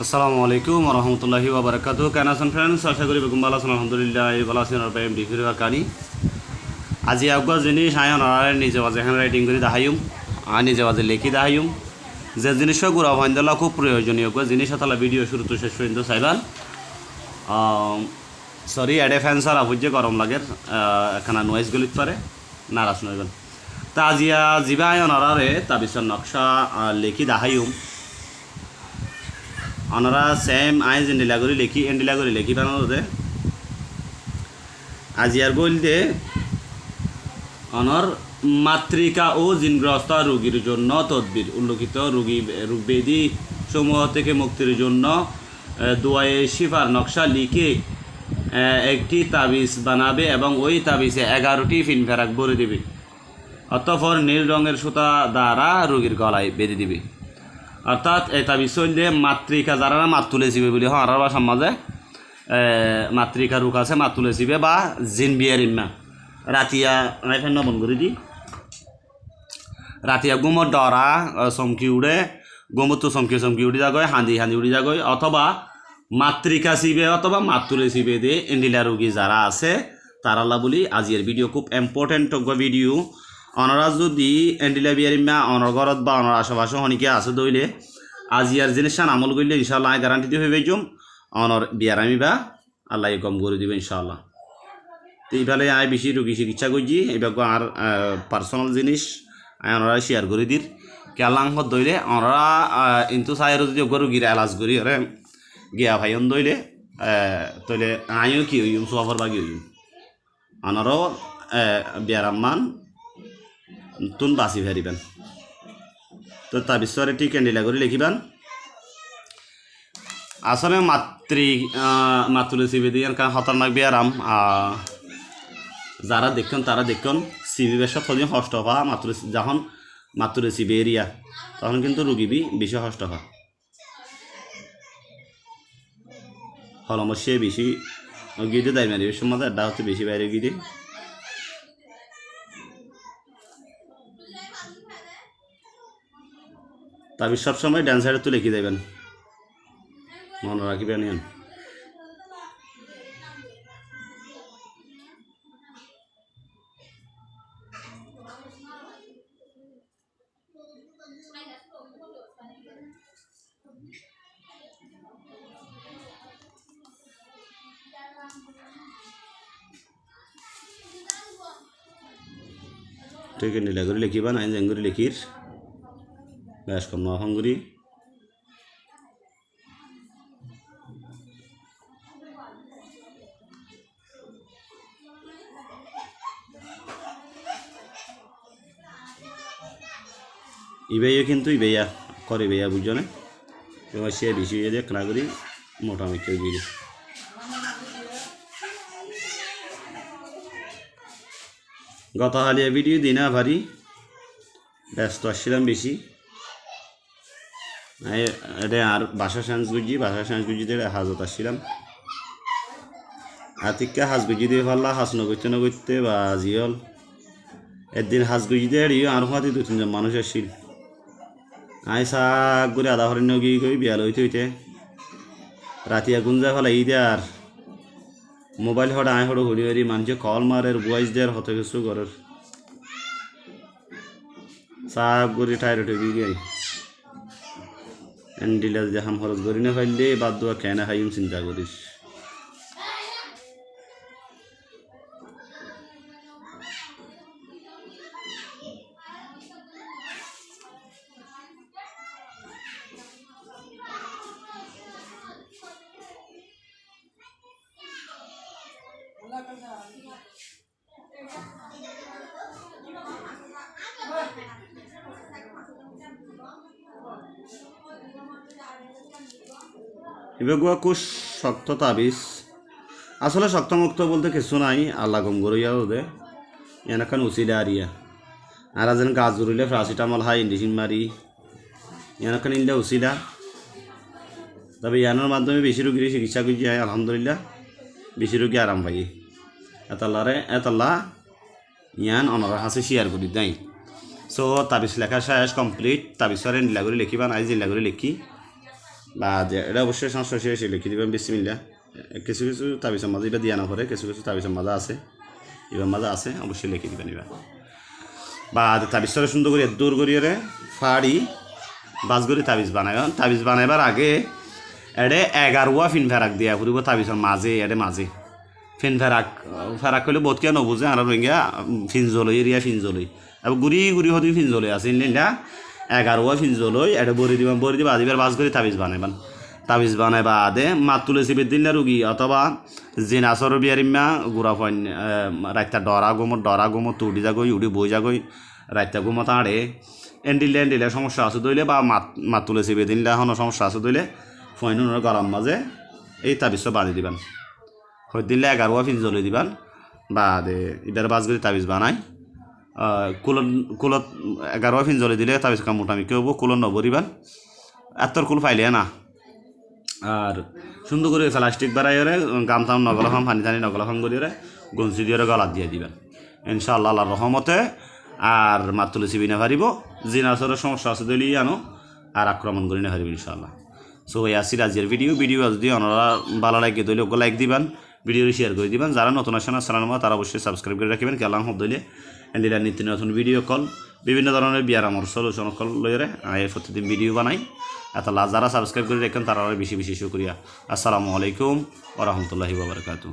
আসসালামু আলাইকুম রহমতুল্লাহি ওবরাকাত কেন আছেন ফ্রেন্ডস আশা করি বেগুম ভালো আছেন, আলহামদুলিল্লাহ এই ভালো আছেন আর প্রেম ডিফির কানি। আজি আগুয়া জিনিস আই অনারে নিজে বাজে হ্যান্ড রাইটিং করে দেখাইম, আর নিজে বাজে লেখি দেখাইম। যে জিনিসটা গুড়া ভাইন্দলা খুব প্রয়োজনীয়। গো জিনিস তালা ভিডিও শুরু তো শেষ পর্যন্ত চাইবান। সরি এডে ফ্যান সার আভুজে গরম লাগে। এখানে নয়েজ গলিত পারে, নারাজ নইবেন। তা আজিয়া জিবা আই অনারে তাবিসর নকশা লেখি দেখাইম। অনারা সেম আইজ এন্ডিলা করে লেখি, এন্ডিলা করে লেখি বানানোতে আজি আর বলতে অনর মাতৃকা ও জিনগ্রস্ত রোগীর জন্য তদবির উল্লেখিত রোগী রোগ ব্যাধি সমূহ থেকে মুক্তির জন্য দোয়ায়ে শিফার নকশা লিখে একটি তাবিজ বানাবে এবং ওই তাবিজে এগারোটি ফিনফেরাক ভরে দিবে। অতঃপর নীল রঙের সুতা দ্বারা রোগীর গলায় বেঁধে দিবে। অর্থাৎ এটা বিষয় দিয়ে মাতৃকা যারা মাত তুলেছিবে বুলি হরার বাসার মাঝে এ, মাতৃকা রোগ আছে মাত তুলেছিবে বা জিন বিয়ার ইম্মা। রাতিয়া এখানে নবন করে দি। রাতিয়া গুমর ডরা চমকি উড়ে গোমতো চমকি চমকি উড়ি যাগৈ হাঁদি হাঁদি উড়ি যাগৈ অথবা মাতৃকা চিবে অথবা মাত তুলে চিবে দিয়ে এন্ডিলা রোগী যারা আছে তারালা বলি আজির ভিডিও খুব ইম্পর্টেন্ট ভিডিও অনরা যদি এন্ডিলা বিয়ারিমা অনর ঘরত বা অনর আশেপাশে হনিকে আছে দইলে আজিয়ার জিনিস আমল করলে ইনশাল্লাহ গ্যারান্টি দিয়ে হয়ে যাম অনর বিয়ারামি বা আল্লাহ কম করে দিবে ইনশাল্লাহ তো এইফালে আই বেশি রোগী চিকিৎসা করছি এবার আর পার্সোনাল জিনিস আই অনরা শেয়ার করে দির। কেলাংত দইলে অনরা ইন্তু চাই যদি রোগীর এলাজ করি, ওরে গিয়া ভাইন দইলে তইলে আইও কি হইম সোয়াফর বাগি হইম আনারও বিয়ারাম্মান তুন বাঁচি ফেরিবেন তো তার বিশ্বরে ঠিক ক্যান্ডিলা করে লিখিবেন। আসলে মাতৃ মাতুলে সিবি দিয়ে কারণ খতরনাক বিয়ারাম যারা দেখুন তারা দেখুন সিবি বেশ থদিন হষ্ট হওয়া মাতুলে যখন সিবি এরিয়া তখন কিন্তু রুগীবি বেশি হষ্ট হওয়া হলমসে বেশি গিয়ে দিয়ে মারি সময় আড্ডা হচ্ছে বেশি বাইরে গিয়ে দিয়ে সবসময় ডান সাইডে তো লিখে দেবেন। মনে রাখিবেন ঠিক আছে, নীলা করে লিখিবা নাই জেঙ্গুরি ব্যাস কম নহঙ্গুরি ইবেয়া কিন্তু ইবেয়া করে ইবেয়া বুঝছ না। এবার সে বেশি কেনা করি মোটামুটি গিয়ে গত হালিয়া ভিডিও দিনা ভারি, ব্যস্ত আসছিলাম বেশি। আর বাসা সাঁজ গুজি বাসা সাঁজ গুজি দিয়ে হাজত আসছিলাম। আতিকা হাজ গুজি দিয়ে পারলা হাজ নগরতে নগরতে বা জিয়ল। একদিন হাজ গুজি দিয়ে ইয়ে আর হাতে দু তিনজন মানুষ আসছিল। আই শাক করে আধা হরিণ নগি কই বিয়াল হইতে হইতে। রাতিয়া গুঞ্জা ফেলা ই দে আর মোবাইল হড়া আয় হড়ো হরি হরি মানুষে কল মারের ভয়েস দেওয়ার হতে কিছু ঘরের। সাপ করে টায়ার উঠে গিয়ে এন্ডিলা যদি হাম খরচ করি না ফাইলে বাদ দেওয়া কেন খাইম চিন্তা করিস। এবার কুশ শক্ত তাবিজ আসলে শক্তমুক্ত বলতে কিছু নাই, আল্লাহ গম গরইয়া ওদে এনাখান উচিদা আরিয়া। আর যেন গাছ জুড়িলে প্রাসিটামল হাই ইন্ডিসিন মারি। এনাখান ইন্দা উচিদা তবে ইয়ানোর মাধ্যমে বেশি রোগীর চিকিৎসা করছি আলহামদুলিল্লাহ। বেশি রোগী আরাম পাই। এতাল্লারে এতাল্লা ইয়ান অনর হাসে শেয়ার করি দেয় সো তাবিজ লেখা শেষ কমপ্লিট তাবিজরে নীলা করে লিখিবা, নাই করে লিখি। বা যে এটা অবশ্যই সমস্যা শেষে লিখে দিবেন বিসমিল্লা কিছু কিছু তাবিজের মাঝে এটা দিয়া না কিছু কিছু তাবিজের মাঝে আছে। এবার মাঝে আছে, অবশ্যই লিখে দিবেন এবার। বা তাবিজটা সুন্দর করে দূর করিয়ে ফাড়ি, বাস করে তাবিজ বানায়। তাবিজ বানাইবার আগে এডে এগারোয়া ফিন ফেরাক দিয়া ফুরিব তাবিজের মাঝে, এডে মাঝে। ফিন ফেরাক ফেরাক করলে বহুত কিয় নবুজে, আর রঙিয়া ফিনজলই এরিয়া ফিনজলই এবার গুড়ি গুড়ি হতে ফিনজলই আছে ইন্ডিয়া। এগারোয়া ফিনজলই এটা বরি দিবান বরি দিবা আজিবার বাস করে তাবিজ বানাইবান। তাবিজ বানাই বা আদে মাত তুলে চিবির দিন রুগী, অথবা জিনাসর বিয়ারিমা গুড়া ফইন রাইতা ডরা গুমত ডরা গুমত তুড়ি যাগই উড়ি বই যাগই রাইতা গুমত আড়ে এন্ডিলে এন্ডিলে সমস্যা আছে দইলে, বা মাত মাত তুলে চিবির দিনলে এখনও সমস্যা আছে দইলে ফইনুনের গরম মাঝে এই তাবিজটা বাঁধি দিবান। হয়ে দিলে এগারোয়া ফিন জ্বলে দিবান, বা দে ইটার করে তাবিজ বানাই। কুলত কুলত এগারোয়া ফিন জ্বলে দিলে তাবিজ কাম মোটামি কেউ কুলত নবরিবান এতর কুল পাইলে না। আর সুন্দর করে প্লাস্টিক বাড়াইরে গাম তাম নগলাফাম পানি টানি নগলাফাম করিরে গঞ্চি দিয়ে গলাত দিয়ে দিবেন। ইনশাআল্লাহ আল্লাহর রহমতে আর মাতুলে চিবি না পারিব জিনাসরের সমস্যা আছে দলি আনো, আর আক্রমণ করি না পারিব ইনশাআল্লাহ। সো এই আসি রাজিয়ার ভিডিও ভিডিও যদি অনারা ভালো লাগে দইলে ওকে লাইক দিবেন ভিডিও শেয়ার করে দিবেন। যারা নতুন আসেন, আসসালাম তারা অবশ্যই সাবস্ক্রাইব করে রাখবেন। কেলাম হব দইলে এন্ডিলা নিত্য নতুন ভিডিও কল বিভিন্ন ধরনের বিয়ার আমার সলিউশন কল লইরে আমি প্রতিদিন ভিডিও বানাই। এত যারা সাবস্ক্রাইব করে রেখেন, তারা বেশি বেশি শুক্রিয়া। আসসালামু আলাইকুম ওরহমতুল্লাহি বাবরকাতু